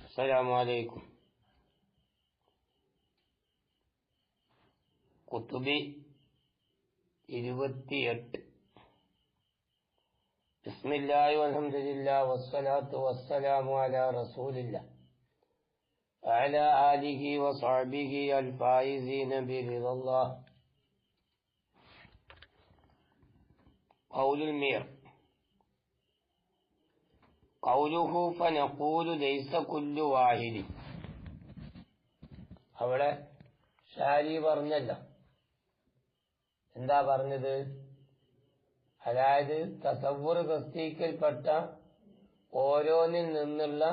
السلام عليكم കുത്തുബി ഇരുപത്തിയെട്ട് ബിസ്മില്ലാഹി വൽഹംദുലില്ലാ വസ്സലാത്തു വസ്സലാമു അലാ റസൂലില്ലാ وعلى آله وصحبه الفائزين برضا الله قول المير കൗലുഹു ഫനഖൂലു ലൈസ കുല്ലു വാഹിദി. അവിടെ ഷാരി പറഞ്ഞല്ല. എന്താ പറഞ്ഞത്? അതായത് തസവ്വർ തസ്തീക്കിൽപ്പെട്ട ഓരോന്നിൽ നിന്നുള്ള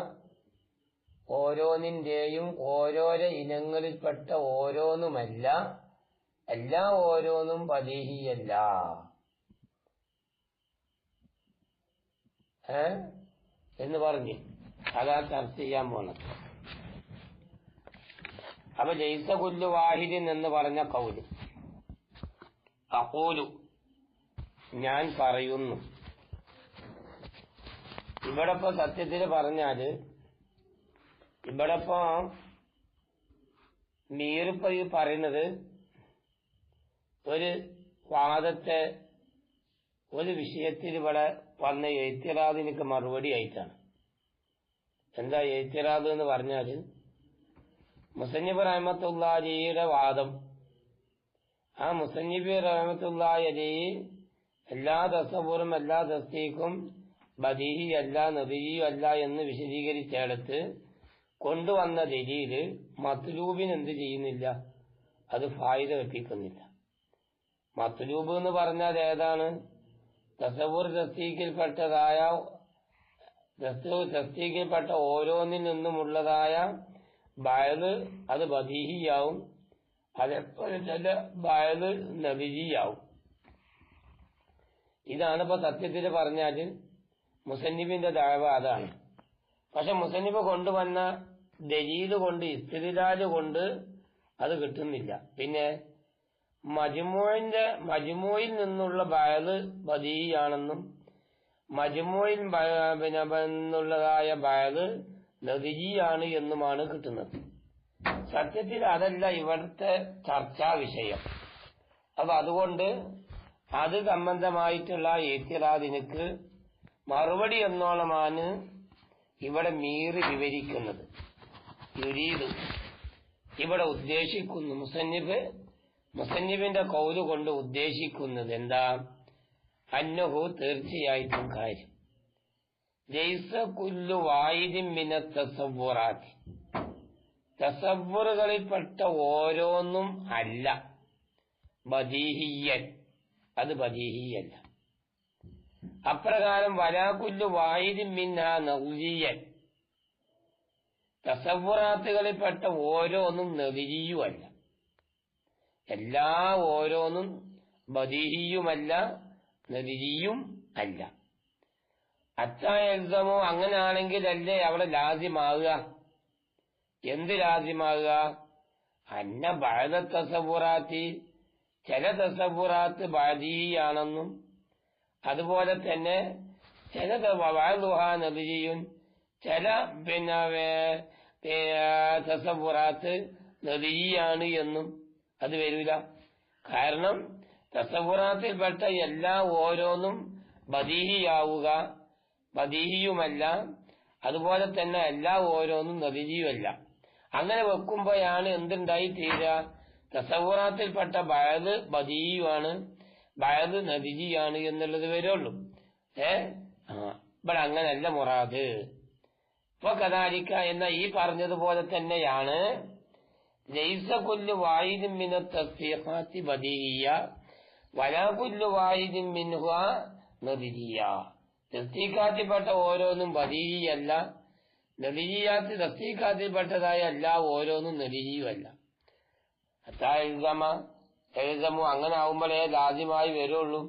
ഓരോന്നിന്റെയും ഓരോരോ ഇനങ്ങളിൽപ്പെട്ട ഓരോന്നുമല്ല എല്ലാ ഓരോന്നും പതിഹിയല്ല ഏ? എന്ന് പറഞ്ഞ് അതാ ചർച്ച ചെയ്യാൻ പോണത് അപ്പൊ ജയ്സ കുല്ലു വാഹിദിൻ എന്ന് പറഞ്ഞ കൗൽ. അപ്പോലു ഞാൻ പറയുന്നു. ഇവിടെ ഇപ്പൊ സത്യത്തിൽ പറഞ്ഞാൽ ഇവിടെ ഇപ്പോ മീറിപ്പോ ഈ പറയുന്നത് ഒരു വാദത്തെ ഒരു വിഷയത്തിൽ ഇവിടെ വന്ന എഴുത്തിറാദിനക്ക് മറുപടി ആയിട്ടാണ്. എന്താ എഴുത്തിറാദ് എന്ന് പറഞ്ഞാൽ മുസന്നിബ് റഹമത്തുല്ലാജിയുടെ വാദം. ആ മുസന്നിബ് റഹമത്തുല്ലാജി എല്ലാ ദസബൂറും എല്ലാ ദസ്തീക്കും ബദീഹി അല്ല നബിയും അല്ല എന്ന് വിശദീകരിച്ചെടുത്ത് കൊണ്ടുവന്ന ദലീൽ മത്ലൂബിന് എന്ത് ചെയ്യുന്നില്ല? അത് ഫായിദ വെപ്പിക്കുന്നില്ല. മത്ലൂബ് എന്ന് പറഞ്ഞാൽ ഏതാണ്? തസവൂർ തസ്തീക്കിൽപ്പെട്ടതായ തസ്തീക്കിൽപ്പെട്ട ഓരോന്നിൽ നിന്നുമുള്ളതായ ബയൽ അത് ബദീഹിയാവും. അതേപോലെ തന്നെ ബയൽ നബിജിയാവും. ഇതാണ് ഇപ്പൊ സത്യത്തിൽ പറഞ്ഞാൽ മുസന്നിബിന്റെ ദാവ അതാണ്. പക്ഷെ മുസന്നിബ് കൊണ്ടുവന്ന ദലീൽ കൊണ്ട് ഇസ്തിരിലാൽ കൊണ്ട് അത് കിട്ടുന്നില്ല. പിന്നെ മജ്മൂയിൽ നിന്നുള്ള ബയൽ ബദീയാണെന്നും മജ്മൂയിൽ പിന്നെ നിന്നുള്ളതായ ബയൽ ലതിജിയാണ് എന്നുമാണ് കിട്ടുന്നത്. സത്യത്തിൽ അതല്ല ഇവിടുത്തെ ചർച്ചാ വിഷയം. അപ്പൊ അതുകൊണ്ട് അത് സംബന്ധമായിട്ടുള്ള ഏത്തിറാദിനക്ക് മറുപടി എന്നോളമാണ് ഇവിടെ മീറി വിവരിക്കുന്നത്. ഇവിടെ ഉദ്ദേശിക്കുന്നു. മുസന്നിബ് മുസന്നിബിന്റെ കൗൽ കൊണ്ട് ഉദ്ദേശിക്കുന്നത് എന്താ? അന്നഹു തീർച്ചയായിട്ടും കാര്യം. ജയ്സ കുല്ലു ഓരോന്നും അല്ല. ബദീഹിയൻ അത് ബദീഹിയല്ല അപ്രകാരം വലാകുല്ലു വായിദിൻ മിന്ന നൗജിയൻ തസവ്വുറാത്തുകളിൽപ്പെട്ട ഓരോന്നും നെവിരിയുമല്ല എല്ലാ ഓരോന്നും ബദീഹിയുമല്ല നെവിരിയും അല്ല. അങ്ങനെ ആണെങ്കിൽ അല്ലേ അവിടെ ലാജ്യമാകുക എന്ത് ലാജ്യമാകുക അന്ന ബഴത തസപുറാത്തി ചില തസപുറാത്ത് ബാധീയാണെന്നും അതുപോലെ തന്നെ ചില വഴുഹ നദിയും ചില പിന്നെ തസപുറാത്ത് നദിയാണ് എന്നും അത് വരില്ല കാരണം തസവുറാത്തിൽപ്പെട്ട എല്ലാ ഓരോന്നും ബദീഹിയാവുക ബദീഹിയുമല്ല. അതുപോലെ തന്നെ എല്ലാ ഓരോന്നും നദിജിയുമല്ല. അങ്ങനെ വെക്കുമ്പോഴാണ് എന്തുണ്ടായി തീരുക തസവുറാത്തിൽപ്പെട്ട ബയത് ബദീയുമാണ് ബയത് നദിജിയാണ് എന്നുള്ളത് വരുള്ളൂ. ഏ? ഇവിടെ അങ്ങനല്ല മുറാദ്. ഇപ്പൊ കഥാലിക്ക എന്ന ഈ പറഞ്ഞതുപോലെ തന്നെയാണ് ലൈസ കുല്ലു വായിദിൻ മിന തസ്ഫീഖാത്തി ബദീഹിയ വലാ കുല്ലു വായിദിൻ മിൻഹ നദിജിയ തസ്തീഖാത്തിൽപ്പെട്ട ഓരോന്നും ബദീഹിയല്ല നദിജിയാത്ത് തസ്തീഖാത്തിൽപ്പെട്ടതായ എല്ലാ ഓരോന്നും നദിജിയുമല്ല അത്താ എഴുതമ എഴുതമോ അങ്ങനെ ആവുമ്പോഴേ ലാദ്യമായി വരുള്ളൂ.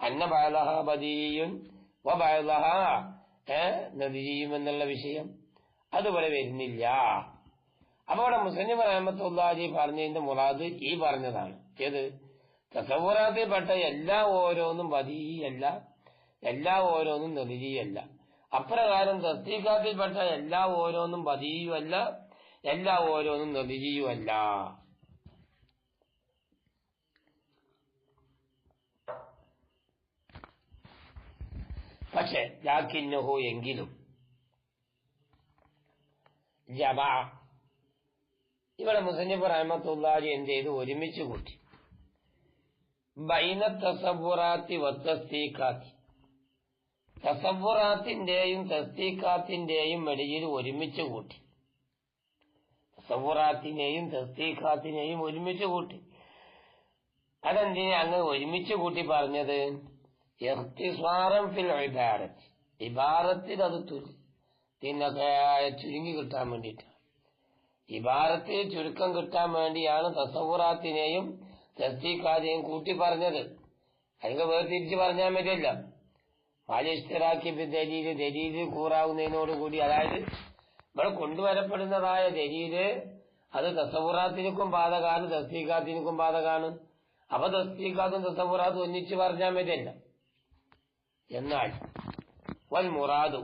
അന്ന ബയലഹ ബദീയും വ ബയലഹ ഏ നദിജിയും എന്നുള്ള വിഷയം. അതുപോലെ വരുന്നില്ല. അപ്പൊ അവിടെ മുസ്ലിം റഹമത്തുല്ലാജി പറഞ്ഞതിന്റെ മുറാദ് ഈ പറഞ്ഞതാണ്. ഏത്? തസവൂറാത്തിൽപ്പെട്ട എല്ലാ ഓരോന്നും വധിയല്ല എല്ലാ ഓരോന്നും നെതിരിയല്ല. അപ്രകാരം തസ്തീഖാത്തിൽപ്പെട്ട എല്ലാ ഓരോന്നും വധിയുമല്ല എല്ലാ ഓരോന്നും നെതിരിയുമല്ല പക്ഷെ ലാക്കിന്നഹു എങ്കിലും ജബ ഇവിടെ മുസന്നിഫ് റഹമത്തുള്ളാഹി എന്ത് ചെയ്തു? ഒരുമിച്ച് കൂട്ടി. ബൈന തസബുറാത്തിന്റെയും തസ്തീഖാത്തിന്റെയും ഇടയിൽ ഒരുമിച്ച് കൂട്ടി. തസബുറാത്തിനെയും തസ്തീഖാത്തിനെയും ഒരുമിച്ച് കൂട്ടി. അതെന്തിനാ അങ്ങ് ഒരുമിച്ച് കൂട്ടി പറഞ്ഞത്? ഫിൽ ഇബാറത്ത് ഇബാറത്തിൽ അത് തുരി. തിന്നൊക്കെ ചുരുങ്ങി കിട്ടാൻ വേണ്ടിയിട്ട്. ഇബാറത്തിൽ ചുരുക്കം കിട്ടാൻ വേണ്ടിയാണ് തസവുറാത്തിനെയും തസ്തീഖാദിനെയും കൂട്ടി പറഞ്ഞത് അതിന് വേർതിരിച്ച് പറഞ്ഞാൽ പറ്റില്ല പാലിഷ്ടരാക്കി ദലീൽ ദലീൽ കൂറാവുന്നതിനോടുകൂടി അതായത് ഇവിടെ കൊണ്ടുവരപ്പെടുന്നതായ ദലീൽ അത് തസവുറാത്തിനും ബാധകാണ് തസ്തീഖാത്തിനും ബാധകാണ്. അപ്പൊ തസ്തീഖാത്തും തസവുറാത്തും ഒന്നിച്ച് പറഞ്ഞാൽ പറ്റില്ല എന്നാൽ വൽ മുറാദു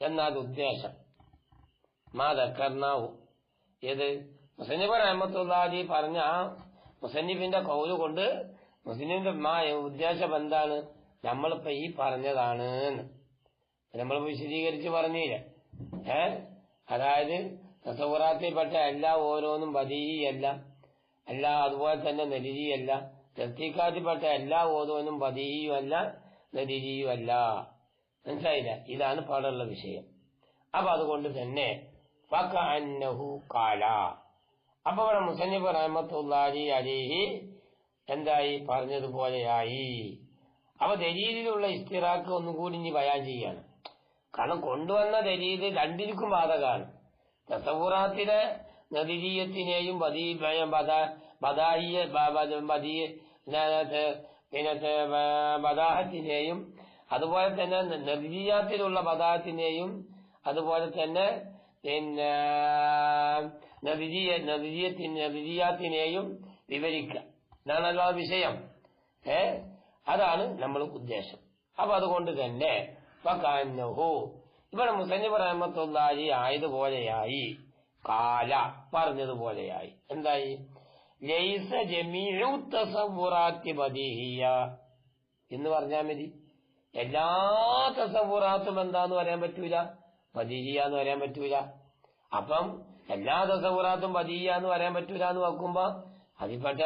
എന്നാൽ ഉദ്ദേശം. മാ ദക്കർനാവു ഏത്? മുസന്നിഫ് റഹമത്തുള്ളി പറഞ്ഞ മുസന്നിഫിന്റെ കൗൽ കൊണ്ട് മുസ്ലിമിന്റെ ഉദ്ദേശം എന്താണ്? നമ്മളിപ്പോ ഈ പറഞ്ഞതാണ് നമ്മൾ വിശദീകരിച്ച് പറഞ്ഞില്ല. ഏ? അതായത് തസവുറാത്തിൽപ്പെട്ട എല്ലാ ഓരോന്നും ബദീയല്ല. അല്ല അതുപോലെ തന്നെ നരിജിയല്ല തസ്തീക്കാത്തിൽപ്പെട്ട എല്ലാ ഓരോന്നും ബദീയുമല്ല നരിജിയുമല്ല മനസ്സിലായില്ല? ഇതാണ് പാടുള്ള വിഷയം. അപ്പൊ അതുകൊണ്ട് തന്നെ അപ്പൊ മുസന്നിഫ് റഹ്മത്തുള്ളാഹി അലിഹി എന്തായി? പറഞ്ഞതുപോലെയായി. അപ്പൊ ദലീലിലുള്ള ഇസ്തിറാക്ക് ഒന്നും കൂടി ഇനി ബയാൻ ചെയ്യാണ്. കാരണം കൊണ്ടുവന്ന ദലീൽ രണ്ടിനും ബാധകമാണ് തസവുറാത്തിലെ നദീയത്തിനെയും പിന്നെ ബദാഹത്തിനെയും അതുപോലെ തന്നെ നദീയാത്തിലുള്ള ബദാഹത്തിനെയും അതുപോലെ തന്നെ പിന്നെ നദിജീയ നദിജീയത്തിന് നദിജിയാത്തിനെയും വിവരിക്കുക. ഇതാണല്ലോ വിഷയം. ഏ? അതാണ് നമ്മൾ ഉദ്ദേശം. അപ്പൊ അതുകൊണ്ട് തന്നെ ഇവിടെ മുസന്നിഫ് റഹമത്തുള്ളാഹി ആയതുപോലെയായി കാല പറഞ്ഞതുപോലെയായി. എന്തായി? ലൈസ ജമീഉ ബദീഹിയ. എന്ന് പറഞ്ഞാൽ മതി. എല്ലാ തസവുറാത്തും എന്താന്ന് പറയാൻ പറ്റൂല? ബദീഹിയ എന്ന് പറയാൻ പറ്റൂല. അപ്പം എല്ലാ തസവുറാത്തും ബദീഹിയ എന്ന് പറയാൻ പറ്റൂല എന്ന് നോക്കുമ്പോ അതിൽപ്പെട്ട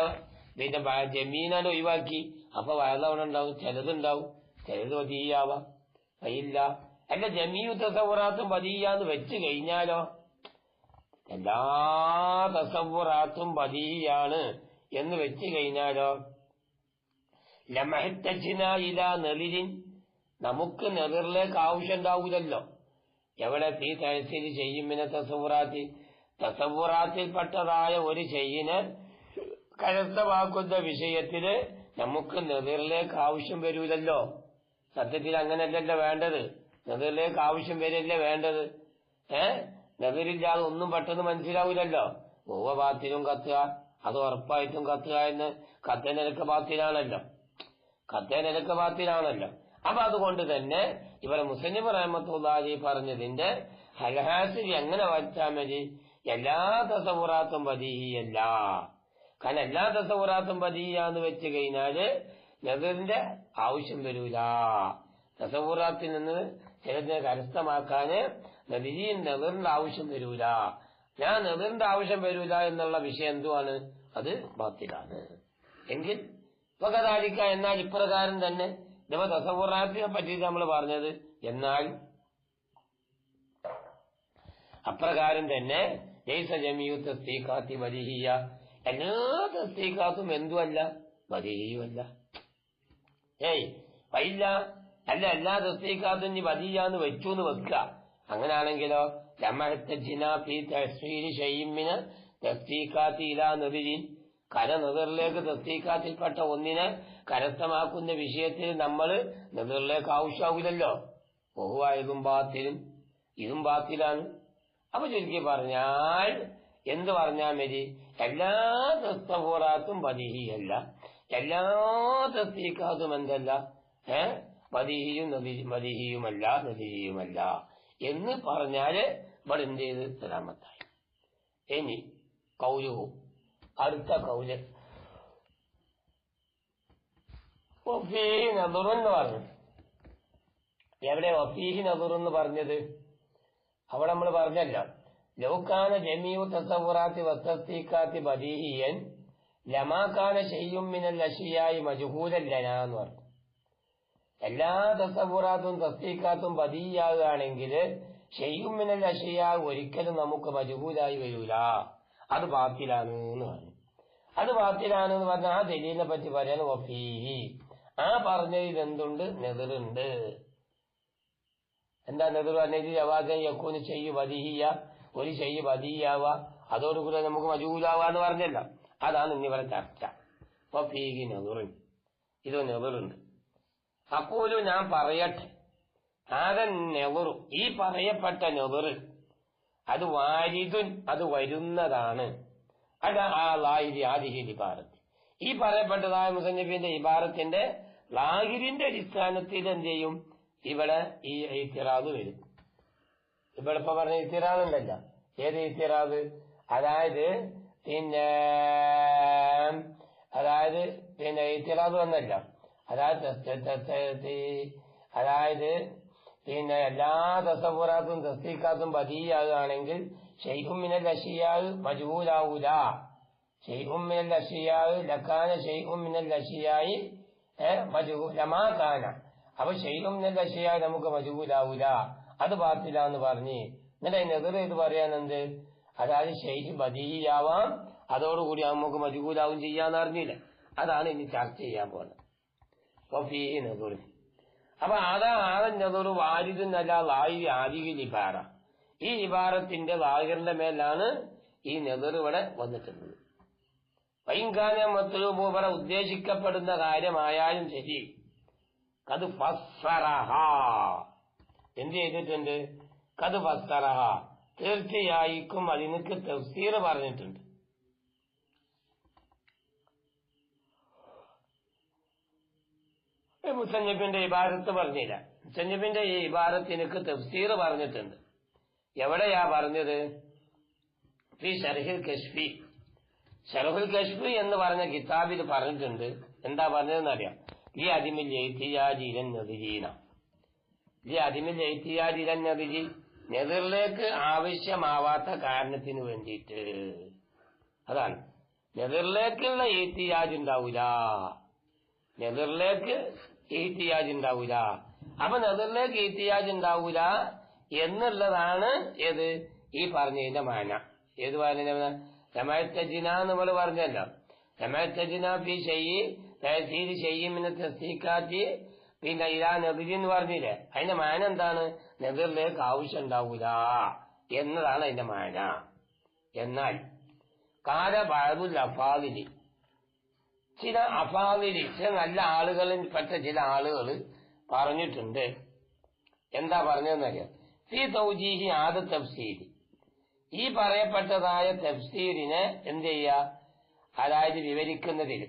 പിന്നെ ജമീനാൽ ഒഴിവാക്കി. അപ്പൊ വയലവണ ഉണ്ടാവും ചിലതുണ്ടാവും. ചിലത് ബദീഹിയാവാം ഇല്ല അല്ല ജമീയു തസവ്വുറാത്തും എന്ന് വെച്ച് കഴിഞ്ഞാലോ? എല്ലാ തസവുറാത്തും ബദീഹിയാണ് എന്ന് വെച്ച് കഴിഞ്ഞാലോ? ലമഹത്തച്ചിന ഇല നെളിരിൻ നമുക്ക് നെതിറിലേക്ക് ആവശ്യം ഉണ്ടാവൂലല്ലോ. എവിടെ തീ തഹസീൽ ചെയ്യുമിനെ തസവുറാത്തി തസവുറാത്തിൽപ്പെട്ടതായ ഒരു ചെയ്യിന് കരസ്ഥമാക്കുന്ന വിഷയത്തിൽ നമുക്ക് നെതിറിലേക്ക് ആവശ്യം വരൂലല്ലോ. സത്യത്തിൽ അങ്ങനെയല്ലല്ലോ വേണ്ടത്. നെതിറിലേക്ക് ആവശ്യം വരില്ലേ വേണ്ടത്? ഏ? നെതിരില്ലാതെ ഒന്നും പെട്ടെന്ന് മനസ്സിലാവൂലല്ലോ ഓവ ബാത്തിലും കത്തുക അത് ഉറപ്പായിട്ടും കത്തുക എന്ന് കത്തേനൊക്കെ ബാത്തിലാണല്ലോ കത്തേനൊക്കെ ബാത്തിലാണല്ലോ അപ്പൊ അതുകൊണ്ട് തന്നെ ഇവരെ മുസന്നിഫ് റഹമത്തുള്ളാഹി പറഞ്ഞതിന്റെ ഹലഹാസിരി എങ്ങനെ വായിച്ചാൽ മതി? എല്ലാ തസവുറാത്തും പതിയല്ല കാരണം എല്ലാ തസവുറാത്തും പതിയാന്ന് വെച്ച് കഴിഞ്ഞാൽ നെതിറിന്റെ ആവശ്യം വരൂല. തസവുറാത്തിൽ നിന്ന് ചിലതിനെ കരസ്ഥമാക്കാന് നദിയും നെതിറിന്റെ ആവശ്യം വരൂല. ഞാൻ നെതിറിന്റെ ആവശ്യം വരൂല എന്നുള്ള വിഷയം എന്തുവാണ്? അത് ബാത്തിലാണ്. എങ്കിൽ ഉപകഥാരിക്ക എന്നാൽ ഇപ്രകാരം തന്നെ ഇവ തസവുറാത്തിനെ പറ്റിയിട്ട് നമ്മൾ പറഞ്ഞത് എന്നാൽ അപ്രകാരം തന്നെ ജയ്സ ജമിയു എല്ലാ തസ്തീഖാത്തും എന്തുമല്ല വരിഹിയുമല്ല ഏയ് വൈല്ല. അല്ല എല്ലാ തസ്തീഖാത്തും ഇനി വരിയാന്ന് വെച്ചു എന്ന് വെക്കുക. അങ്ങനാണെങ്കിലോ തസ്തീഖാത്തി ഇലാ നെതിരിൻ കര നെതിറിലേക്ക് തസ്തീഖാത്തിൽപ്പെട്ട ഒന്നിനെ കരസ്ഥമാക്കുന്ന വിഷയത്തിൽ നമ്മൾ നെതിറിലേക്ക് ആവശ്യമാകില്ലല്ലോ ബഹുവായതും ബാത്തിലും ഇതും ബാത്തിലാണ്. അപ്പൊ ചുരുക്കി പറഞ്ഞാൽ എന്ത് പറഞ്ഞാൽ മതി എല്ലാ തസ്തഫോറാത്തും പതിഹിയല്ല എല്ലാ തസ്തീക്കാത്തും എന്തല്ല? ഏ? പതിഹിയും പതിഹിയുമല്ല നദിഹിയുമല്ല. എന്ന് പറഞ്ഞാൽ ഇവിടെ എന്ത് ചെയ്ത്? സലാമത്തായി ഇനി കൗലുഹു അടുത്ത കൗൽ എന്ന് പറഞ്ഞു. എവിടെ ഒഫീഹി നദുറു എന്ന് പറഞ്ഞത്? അവിടെ നമ്മൾ പറഞ്ഞല്ലോ. ലൗക്കാന ജമീഉ തസവുറാത്തി വസ്തീക്കാത്തി ബദീഹിയൻ ലമാക്കാന ഷെയ്യും മിനൽ അഷിയായി മജുഹൂലൻ എന്ന് പറഞ്ഞു. എല്ലാ തസവുറാത്തും തസ്തീക്കാത്തും ബദീയാകുകയാണെങ്കിൽ ഷെയ്യും മിനൽ അഷിയാ ഒരിക്കലും നമുക്ക് മജുഹൂലായി വരൂല. അത് ബാത്തിലാണ് എന്ന് പറഞ്ഞു. അത് ബാത്തിലാണ് എന്ന് പറഞ്ഞാൽ ആ ദലീലിനെ പറ്റി പറയാൻ വഫീഹി ആ പറഞ്ഞതിൽ എന്തുണ്ട് നെതിറുണ്ട് എന്താ നെതിർ പറഞ്ഞത്? ജവാദൻ യക്കൂന് ചെയ്യ് ബദിഹിയ ഒരു ചെയ്യ് വധിയാവ അതോടുകൂടെ നമുക്ക് മജൂലാവുക എന്ന് പറഞ്ഞല്ല. അതാണ് ഇന്നിവരെ ചർച്ച. അപ്പൊ വഫീഹി നെതിറുൻ ഇത് നെതിറുണ്ട് അപ്പോലും ഞാൻ പറയട്ടെ. ആകെ നെവറു ഈ പറയപ്പെട്ട നെവറ് അത് വാരിതുൻ അത് വരുന്നതാണ്. അത് ആ ലായി ആദിഹി ഇബാറത്ത്. ഈ പറയപ്പെട്ടതായ മുസന്നിഫിന്റെ ഇബാറത്തിന്റെ ലാഹിരിന്റെ അടിസ്ഥാനത്തിൽ എന്ത് ചെയ്യും? ഇവിടെ ഈ ഐത്യറാദ് വരും. ഇവിടെ ഇപ്പൊ പറഞ്ഞ ഇത്തിറാദ് ഉണ്ടല്ല. ഏത് ഐത്യറാദ് അതായത് പിന്നെ അതായത് പിന്നെ ഐത്യറാദ് വന്നല്ല. അതായത് അതായത് പിന്നെ എല്ലാ തസപുറാത്തും തസ്തീക്കാത്തും ബദീയാകുകയാണെങ്കിൽ ഷെയ്ഖുമിനൽ അഷിയാവ് മജൂലാവൂല. ഷെയ്ഖുമിനൽ അഷിയാവ് ലക്കാന ഷെയ്ഖുമിനൽ അഷിയായി ലമാക്കാന അപ്പൊ ഷെയ്ഖുമിനൽ അഷിയാവ് നമുക്ക് മജൂലാവൂല അത് പാത്തില്ലാന്ന് പറഞ്ഞ് എന്നിട്ട് എതിർ ഇത് പറയാനെന്ത് അതായത് ശൈലി ബദീയാവാം അതോടുകൂടി നമുക്ക് മജൂലാവും ചെയ്യാന്ന് അറിഞ്ഞില്ല. അതാണ് ഇനി ചർച്ച ചെയ്യാൻ പോകുന്നത്. അപ്പൊ അതാ ആറഞ്ഞതൊരു വാരിതെന്നല്ല ലായി ആദിയിൽ ഇബാറ. ഈ ഇബാറത്തിന്റെ ലാഹിറിന്റെ മേലാണ് ഈ നെതിർ ഇവിടെ വന്നിട്ടുള്ളത്. വൈകാന ഇവിടെ ഉദ്ദേശിക്കപ്പെടുന്ന കാര്യമായാലും ശരി. കത് ഫസ്സറഹ. എന്ത് ചെയ്തിട്ടുണ്ട്? കത് ഫസ്സറഹ. തീർച്ചയായിക്കും അതിനക്ക് തഫ്സീർ പറഞ്ഞിട്ടുണ്ട്. ഈ മുസഞ്ഞപ്പിന്റെ ഇബാരത്ത് പറഞ്ഞില്ല. മുസഞ്ഞപ്പിന്റെ ഈ ഇബാരത്ത് എനിക്ക് തഫ്സീർ പറഞ്ഞിട്ടുണ്ട്. എവിടെയാ പറഞ്ഞത്? ഫി ഷർഹിൽ കശ്ഫി. ഷർഹുൽ കശ്ഫി എന്ന് പറഞ്ഞ കിതാബിൽ പറഞ്ഞിട്ടുണ്ട്. എന്താ പറഞ്ഞതെന്ന് അറിയാം ഈ അതിമിൽ എഴുത്തിയാജിരൻ നദിരീന ഈ അതിമിൽ എഴുത്തിയാജിരൻ നെതിജി നെതിറിലേക്ക് ആവശ്യമാവാത്ത കാരണത്തിന് വേണ്ടിയിട്ട്. അതാണ്. നെതിറിലേക്കുള്ള എഴുത്തിയാജ് ഉണ്ടാവൂല. നെതിറിലേക്ക് ഈത്തിയാജ് ഉണ്ടാവൂല. അപ്പൊ നെതിറിലേക്ക് ഈത്തിയാജ് ഉണ്ടാവൂല എന്നുള്ളതാണ് ഏത്? ഈ പറഞ്ഞതിന്റെ മാന. ഏത് പറഞ്ഞ രമയത്തജിന എന്ന് നമ്മൾ പറഞ്ഞല്ലോ. പിന്നെ ഇതാ നെതിരി എന്ന് പറഞ്ഞില്ലേ? അതിന്റെ മാന എന്താണ്? നെതിറിലേക്ക് ആവശ്യം ഉണ്ടാവൂല. എന്നതാണ് അതിന്റെ മാന. എന്നാൽ കാല ബാബുൽ അഫാദിലി ചില അഫാദിലി ചില നല്ല ആളുകളിൽ പെട്ട ചില ആളുകൾ പറഞ്ഞിട്ടുണ്ട്. എന്താ പറഞ്ഞതെന്നറിയാം? ഫി തൗജീഹി ആദ തഫ്സീരി ഈ പറയപ്പെട്ടതായ തഫ്സീരിനെ എന്ത് ചെയ്യുക അതായത് വിവരിക്കുന്നതിൽ.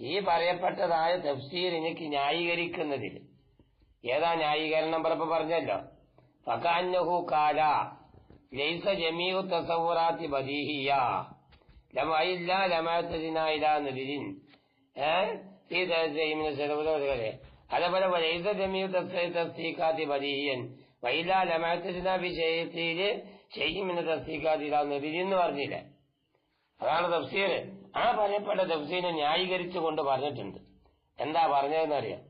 ഈ പറയപ്പെട്ടതായ തഫ്സീരിനക്ക് ന്യായീകരിക്കുന്നതിൽ. ഏതാ ന്യായീകരണം പറപ്പ പറഞ്ഞല്ലോ? ഫകാന്നഹു കാല ലൈസ ജമീഉ തസവറാത്തി ബദീഹിയ. ലമയില്ല ലമാത്തതിന ഇലാ നദിരിൻ. ഏഹ് ഈ തസ്സീമിന് ചെലവുകളെ അതേപോലെ ലൈസ ജമീഉ തസ്തീഖാത്തി ബദീഹിയൻ. വൈല ലമാത്തതിന വിഷയത്തിൽ ഇലാ നദിരിൻ എന്ന് പറഞ്ഞില്ലേ. അതാണ് തഫ്സീർ. ആ പറയപ്പെട്ട തഫ്സീനെ ന്യായീകരിച്ചുകൊണ്ട് പറഞ്ഞിട്ടുണ്ട്. എന്താ പറഞ്ഞതെന്നറിയാം?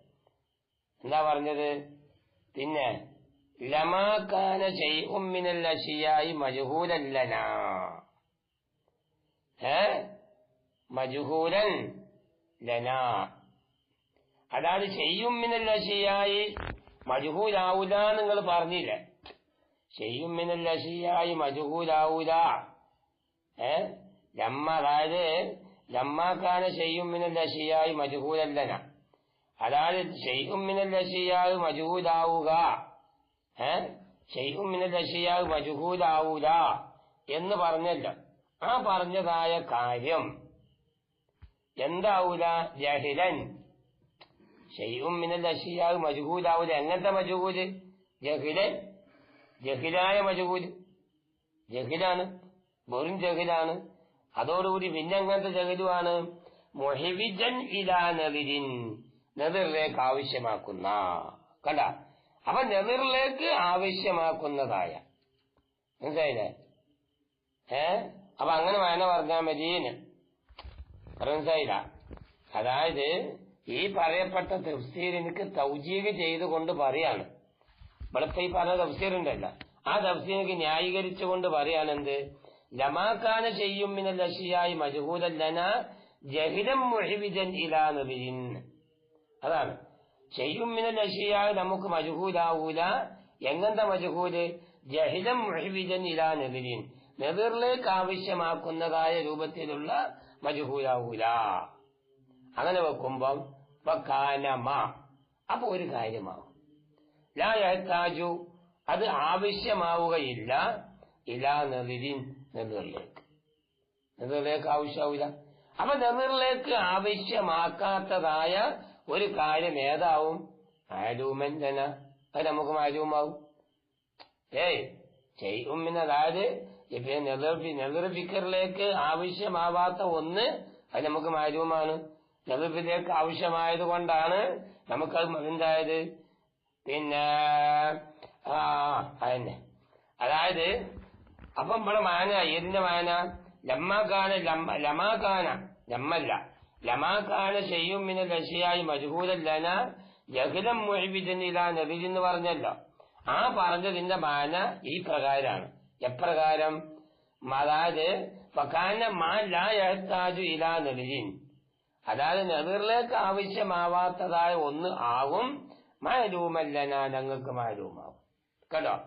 എന്താ പറഞ്ഞത്? പിന്നെ ലമാക്കാന ഷെയ്ഉമ്മിനൽ അഷിയായി മജഹൂലല്ലന ഏ? മജുഹൂലൻ ലന. അതായത് ഷെയ്യുമ്മിനൽ അഷിയായി മജുഹൂലാവൂല നിങ്ങൾ പറഞ്ഞില്ലേ. ഷെയ്യുമ്മിനൽ അഷിയായി മജുഹൂലാവൂല. ഏ? ലമ്മ അതായത് ലമ്മാക്കാന ഷെയ്യുമ്മിനൽ അഷിയായി മജുഹൂലല്ലന. അതായത് ഷെയ്ഖുമിനൽ അഷിയാവ് മജുഹൂലാവുക. ഏ? ഷെയ്ഖുമിനൽ അഷിയാവ് മജുഹൂലാവൂല എന്ന് പറഞ്ഞല്ലോ. ആ പറഞ്ഞതായ കാര്യം എന്താവൂല? ജഹിലൻ. ഷെയ്യും മിനൽ അഷിയാവ് മജുഹൂലാവൂല. എങ്ങനത്തെ മജുഹൂൽ? ജഹിലൻ ജഹിലായ മജുകൂൽ ജഹിലാണ്. വെറും ജഹിലാണ്. അതോടുകൂടി പിന്നെ അങ്ങനത്തെ ജഹലുമാണ്. മൊഹിവിജൻ ഇലാ നെതിരിൻ നെതിറിലേക്ക് ആവശ്യമാക്കുന്ന. കണ്ട? അപ്പൊ നെതിറിലേക്ക് ആവശ്യമാക്കുന്നതായ. മനസ്സിലായില്ലേ? ഏ? അപ്പൊ അങ്ങനെ വായന പറഞ്ഞാൽ മതിന് മനസ്സിലായില്ല? അതായത് ഈ പറയപ്പെട്ട തഫ്സീർ എനിക്ക് തൗജീഗ് ചെയ്തുകൊണ്ട് പറയാണ്. ഈ പറഞ്ഞ തഫ്സീറുണ്ടല്ല ആ തഫ്സീർക്ക് ന്യായീകരിച്ചുകൊണ്ട് പറയാനെന്ത്? ലമാക്കാന ചെയ്യും മിനൽ അഷിയായി മജഹൂദല്ലന ജഹിലം മുഹിബിജൻ ഇലാ നബിയിൻ. അതാണ്. ചെയ്യും മിനൽ അഷിയായി നമുക്ക് മജഹൂലാവൂല. എങ്ങനത്തെ മജഹൂൽ? ജഹിലം മുഹിബിജൻ ഇലാ നബിയിൻ. നെതിറിലേക്ക് ആവശ്യമാക്കുന്നതായ രൂപത്തിലുള്ള മജഹൂലാവൂല. അങ്ങനെ വെക്കുമ്പം അപ്പൊ ഒരു കാര്യമാവും. ലാ യഹ്താജു. അത് ആവശ്യമാവുകയില്ല. ഇലാ നെതിരിൻ നെതിറിലേക്ക് നെതിറിലേക്ക് ആവശ്യമാവില്ല. അപ്പൊ നെതിറിലേക്ക് ആവശ്യമാക്കാത്തതായ ഒരു കാര്യം ഏതാവും? മാലൂമൻ തന്നെ. അത് നമുക്ക് മാലൂമാവും. ഏയ് ചെയ്യും അതായത് ഇപ്പൊ നെതിർപ്പി നെതിർപ്പിക്കറിലേക്ക് ആവശ്യമാവാത്ത ഒന്ന് അത് നമുക്ക് മാലൂമാണ്. നെതിർപ്പിലേക്ക് ആവശ്യമായത് കൊണ്ടാണ് നമുക്കത് എന്തായത്? പിന്നെ ആ അതന്നെ. അതായത് അപ്പം ഇവിടെ മാന ഏതിന്റെ മാന? ലമ്മാക്കാന ലമാക്കാന ലമ്മല്ല. ലമാക്കാന ചെയ്യും പിന്നെ ലക്ഷ്യായി മജുഹൂലല്ലന ജഹിലം നബി നബിജെന്ന് പറഞ്ഞല്ലോ. ആ പറഞ്ഞതിന്റെ മാന ഈ പ്രകാരമാണ് എപ്രകാരം? അതായത് ഫക്കാന മാ ലാ യഹ്താജു ഇലാ നബിജിൻ. അതായത് നെതിറിലേക്ക് ആവശ്യമാവാത്തതായ ഒന്ന് ആകും മാലൂമല്ലന ഞങ്ങൾക്ക് മാലൂമാവും. കേട്ടോ?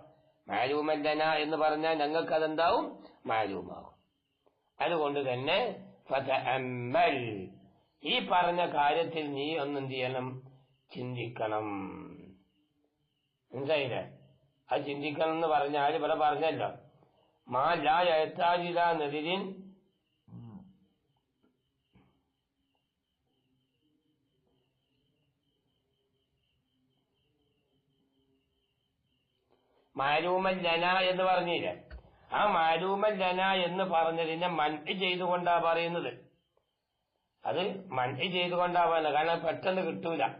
മാലൂമല്ലന എന്ന് പറഞ്ഞാൽ ഞങ്ങൾക്ക് അതെന്താവും മാലൂമാവും. അതുകൊണ്ട് തന്നെ ഈ പറഞ്ഞ കാര്യത്തിൽ നീ ഒന്നും ചെയ്യണം? ചിന്തിക്കണം. മനസ്സിലായില്ലേ? അത് ചിന്തിക്കണം എന്ന് പറഞ്ഞാൽ ഇവിടെ പറഞ്ഞല്ലോ. മാ ലാ യഹ്താജില നദിരിൻ മാലൂമൽ ലന എന്ന് പറഞ്ഞില്ലേ. ആ മാലൂമൽ ലന എന്ന് പറഞ്ഞതിനെ മൻഹി ചെയ്തുകൊണ്ടാ പറയുന്നത്. അത് മൻഹി ചെയ്തുകൊണ്ടാ പറയുന്നത് കാരണം പെട്ടെന്ന് കിട്ടൂല.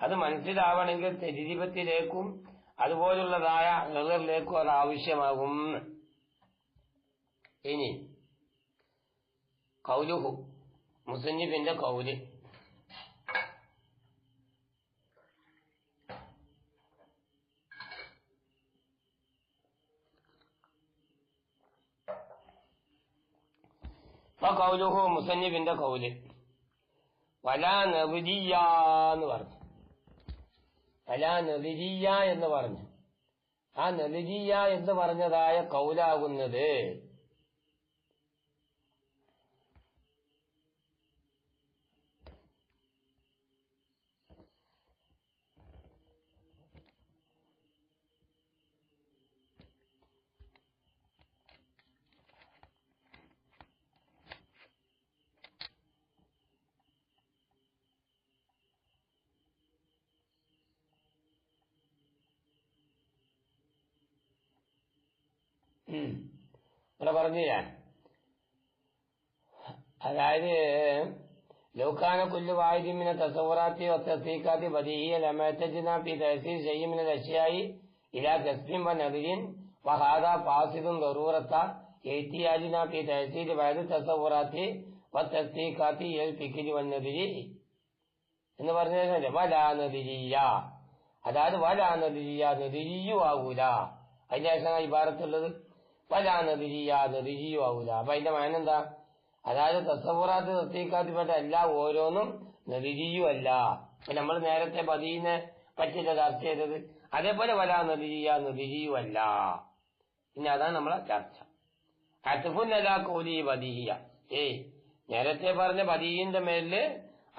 അത് മനസ്സിലാവണമെങ്കിൽ തെരിതിപത്തിലേക്കും അതുപോലുള്ളതായ ഹൃദയത്തിലേക്കും അത് ആവശ്യമാകും. ഇനി കൗലുഹു. മുസന്നിഫിന്റെ കൗൽ ഇപ്പൊ കൗലുഹു മുസന്നിഫിന്റെ കൗൽ. വലാ നബിരിയ എന്ന് പറഞ്ഞു. വലാ നബിരിയ എന്ന് പറഞ്ഞു. ആ നബിരിയ എന്ന് പറഞ്ഞതായ കൗലാകുന്നത് ഇവിടെ ഞാൻ. അതായത് ലൗക്കാന കുല്ലു വായിരിമിന തസവറാത്തി ഒത്തീക്കാത്തി ബദീയ ലമത്തജിന പി തഹസീൽ ചെയ്യുമിന ലക്ഷ്യായി ഇലാ കസ്ബിൻ വ നദിരിൻ വഹാദ ഫാസിദും ദറൂറത്ത എഴുത്തിയാജിനാപ്പി തഹസീൽ വയത് തസവറാത്തി വ തസ്തീക്കാത്തി എൽ ഫിക്കിരി വന്നതിരി എന്ന് പറഞ്ഞല്ലേ വലാ നദിരിയ അതായത് വലാ നദിരിയ നദിരിയു ആകൂല അതിന്റെ ശേഷമാണ് ഇബാറത്തുള്ളത്. വലാ നദിരിയ നദിരിയു ആകൂല അപ്പൊ അതിന്റെ മാനം എന്താ? അതായത് തസവറാത്ത് തസ്തീക്കാത്തിപ്പെട്ട എല്ലാ ഓരോന്നും നദിരിയുമല്ല നമ്മൾ നേരത്തെ പതിനെ പറ്റില്ല ചർച്ച ചെയ്തത്. അതേപോലെ വലാ നദിരിയ നദിരിയു അല്ല. ഇനി അതാണ് നമ്മളെ ചർച്ച. അത്തുഫുന്നല കോലി പതിഹിയ ഏ നേരത്തെ പറഞ്ഞ പതിഹിന്റെ മേലിൽ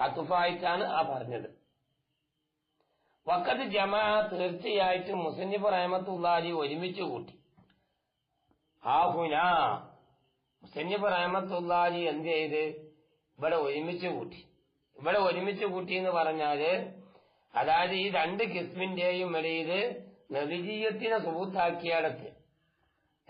അത്തുഫായിട്ടാണ് ആ പറഞ്ഞത്. വക്കത്ത് ജമാ തീർച്ചയായിട്ടും മുസന്നിഫ് റഹമത്തുള്ളാഹി ഒരുമിച്ച് കൂട്ടി. റഹമത്തുള്ളാഹി എന്ത് ചെയ്ത്? ഇവിടെ ഒരുമിച്ച് കൂട്ടി. ഇവിടെ ഒരുമിച്ച് കൂട്ടി എന്ന് പറഞ്ഞാൽ അതായത് ഈ രണ്ട് കിസ്മിന്റെയും ഇടയിൽ നബിജീയത്തിനെ സുബൂത്താക്കിയടത്ത്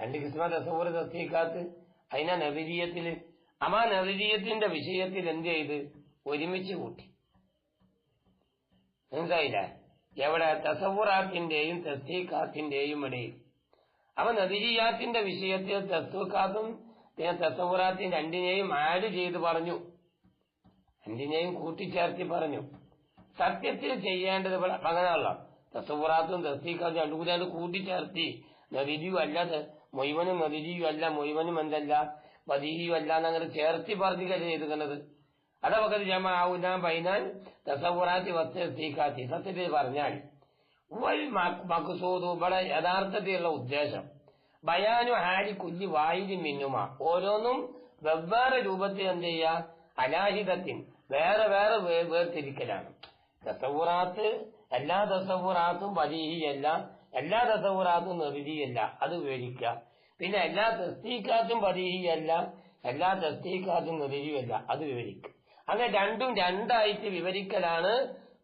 രണ്ട് കിസ്മ തസവൂർ തസ്തീക്കാത്ത് അതിനെ നബിജീയത്തിൽ. അമാ നബിജീയത്തിന്റെ വിഷയത്തിൽ എന്ത് ചെയ്ത്? ഒരുമിച്ച് കൂട്ടി. മനസ്സിലായില്ല? എവിടെ? തസവുറാത്തിന്റെയും തസ്തീഖാത്തിന്റെയും ഇടയിൽ. അപ്പൊ നദിജിയാത്തിന്റെ വിഷയത്തിൽ തസ്തൂക്കാത്തും തസവുറാത്തും രണ്ടിനെയും ആഡ് ചെയ്ത് പറഞ്ഞു. രണ്ടിനെയും കൂട്ടിച്ചേർത്തി പറഞ്ഞു. സത്യത്തിൽ ചെയ്യേണ്ടത് അങ്ങനെയുള്ള തത്വപുറാത്തും തസ്തീക്കാത്തും രണ്ടു കൂടി അത് കൂട്ടിച്ചേർത്തി. നദിജിയും അല്ല മൊയ്വനും നദിജിയും അല്ല മൊയ്വനും എന്തല്ല പതിഹിയും അല്ല എന്നങ്ങനെ ചേർത്തി പറഞ്ഞു ചെയ്തിരിക്കുന്നത്. അതവക്കത് ജമാവുന്ന ബൈനാൻ തസവുറാത്തി വസ്തീക്കാത്തി സത്യത്തിൽ പറഞ്ഞാൽ വൽ മക്സൂദ് ഇവിടെ യഥാർത്ഥത്തിലുള്ള ഉദ്ദേശം. ബയാനു ഹാരി കുല്ലി വായിരി മിന്നുമ. ഓരോന്നും വെവ്വേറെ രൂപത്തിൽ എന്ത് ചെയ്യുക അലാഹിതത്തിൻ. വേറെ വേറെ വേർതിരിക്കലാണ്. ദസവുറാത്ത് എല്ലാ ദസവുറാത്തും വലിയല്ല എല്ലാ ദസവുറാത്തും നെറുതിയല്ല അത് വിവരിക്കുക. പിന്നെ എല്ലാ തസ്തീക്കാത്തും പതിഹിയല്ല എല്ലാ തസ്തീക്കാത്തും നെറുതിയല്ല അത് വിവരിക്കുക. അങ്ങനെ രണ്ടും രണ്ടായിട്ട് വിവരിക്കലാണ്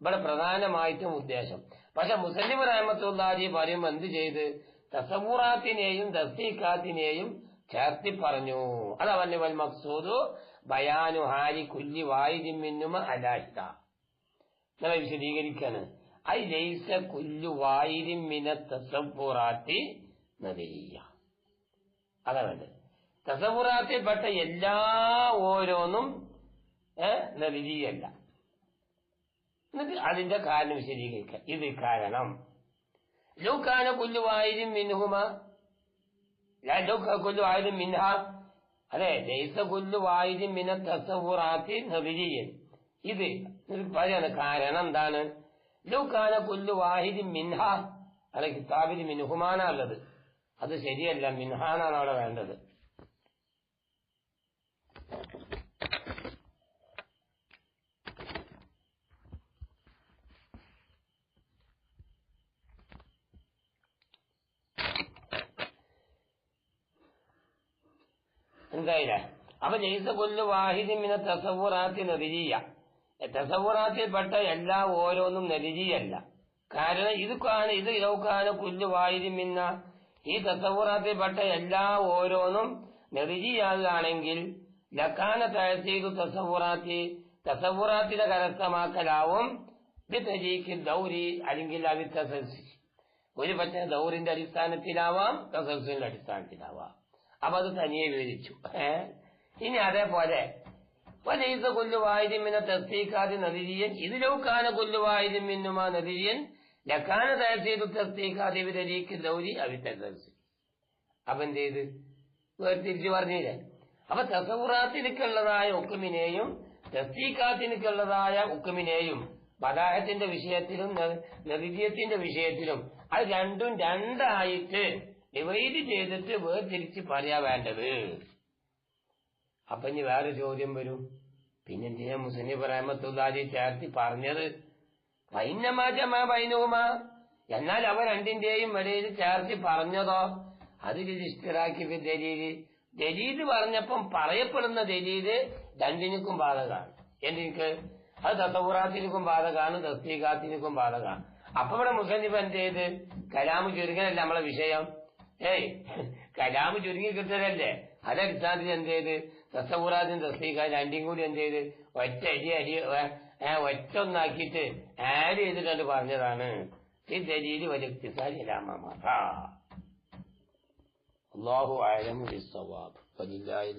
ഇവിടെ പ്രധാനമായിട്ടും ഉദ്ദേശം. പക്ഷെ മുസ്ലിം റഹമത്തുള്ളാജി പറയും എന്ത് ചെയ്ത്? തസവൂറാത്തിനെയും തസ്തീക്കാത്തിനെയും ചേർത്തി പറഞ്ഞു. അതവന്റെ വൽ മക്സൂദു ബയാനു ഹാരി കുല്ലി വായിരി മിന്നുമ അലാഹിത നമ്മൾ വിശദീകരിക്കാണ്. ഐ ലൈസ കുല്ലു വായിരിമിന തസവൂറാത്തി നദിയ അതാ വേണ്ടത്. തസവൂറാത്തിൽപ്പെട്ട എല്ലാ ഓരോന്നും നദിയല്ല എന്നിട്ട് അതിന്റെ കാരണം വിശദീകരിക്ക ഇത് കാരണം ലൗക്കാന കൊല്ലു ആയിരം മിൻഹുമ കൊല്ലു ആയിരം മിൻഹ അതെ ലൈസ കൊല്ലു ആയിരം മിന തസവുറാത്തി നബിരിയൻ ഇത് പറയാണ് കാരണം എന്താണ്? ലൗക്കാന കൊല്ലു വാഹിദി മിൻഹ അല്ലെ കിതാബിൽ മിൻഹുമാനുള്ളത് അത് ശരിയല്ല മിൻഹാനാണ് അവിടെ വേണ്ടത്. എന്തായില്ല അപ്പൊ ജയ്സ കൊല്ലു വാഹിദിമിനെ തസവുറാത്തി നദിജിയ. തസവുറാത്തിൽപ്പെട്ട എല്ലാ ഓരോന്നും നദിജിയല്ല. കാരണം ഇത് കാന ഇത് ലൗക്കാന കുല്ലു വാഹിദിമിന്ന ഈ തസവുറാത്തിൽപ്പെട്ട എല്ലാ ഓരോന്നും നദിജിയാകുകയാണെങ്കിൽ ലക്കാന തഴസീതു തസവുറാത്തി തസവുറാത്തിന്റെ കരസ്ഥമാക്കലാവും. ദൗരി അല്ലെങ്കിൽ അവിത്തസി ഒരു പക്ഷേ ദൗറിന്റെ അടിസ്ഥാനത്തിലാവാം തസൽസിന്റെ അടിസ്ഥാനത്തിലാവാം. അപ്പൊ അത് തനിയെ വിവരിച്ചു. ഏ? ഇനി അതേപോലെ വലൈസ കൊല്ലുവായുമിന തസ്തീക്കാതി നദിരിയൻ. ഇതിലൗക്കാന കൊല്ലുവായുരും മിന്നുമാ നദിരിയൻ. ലക്കാന തഹസീദു തസ്തീക്കാതി വിതരീക്ക് ദൗരി അവിത്തരസി അപ്പൊ എന്ത് ചെയ്ത്? വേർതിരിച്ച് പറഞ്ഞില്ലേ? അപ്പൊ തസവുറാത്തിനുള്ളതായ ഒക്കുമിനെയും തസ്തീക്കാത്തിനുള്ളതായ ഒക്കുമിനെയും ബദാഹത്തിന്റെ വിഷയത്തിലും നദിജീയത്തിന്റെ വിഷയത്തിലും അത് രണ്ടും രണ്ടായിട്ട് ഡിവൈഡ് ചെയ്തിട്ട് വേർതിരിച്ച് പറയാ വേണ്ടത്. അപ്പൊ ഇനി വേറെ ചോദ്യം വരും. പിന്നെ പിന്നെന്തിനാ മുസ്ലിം റഹമത്തുല്ലാജി ചേർത്തി പറഞ്ഞത്? വൈനമാജമാ വൈനവുമാ എന്നാൽ അവ രണ്ടിന്റെയും ഇടയിൽ ചേർത്തി പറഞ്ഞതോ? അത് രജിസ്റ്ററാക്കി ദലീൽ. ദലീൽ പറഞ്ഞപ്പം പറയപ്പെടുന്ന ദലീൽ രണ്ടിനും ബാധകമാണ് എന്തിനു അത് തത്തപുറാത്തിനും ബാധകമാണ് തസ്തീകാത്തിനും ബാധകമാണ് അപ്പൊ ഇവിടെ മുസ്ലിം എന്ത് ചെയ്ത്? കലാമ് ചുരുങ്ങനല്ല നമ്മളെ വിഷയം. ഏയ് കലാമ് ചുരുങ്ങി കിട്ടലല്ലേ അതടിസ്ഥാനത്തിൽ എന്ത് ചെയ്ത്? തസവൂറാദിന് തസ്ലീഖ രണ്ടും കൂടി എന്ത് ചെയ്ത്? ഒറ്റ അരി അരി ഒറ്റ ഒന്നാക്കിയിട്ട് ആഡ് ചെയ്തിട്ടാണ് പറഞ്ഞതാണ്. ഈ ദലീൽ വലിയമാറ അള്ളാഹു ആലമു ബിസ്സവാബ്. വലില്ലാഹി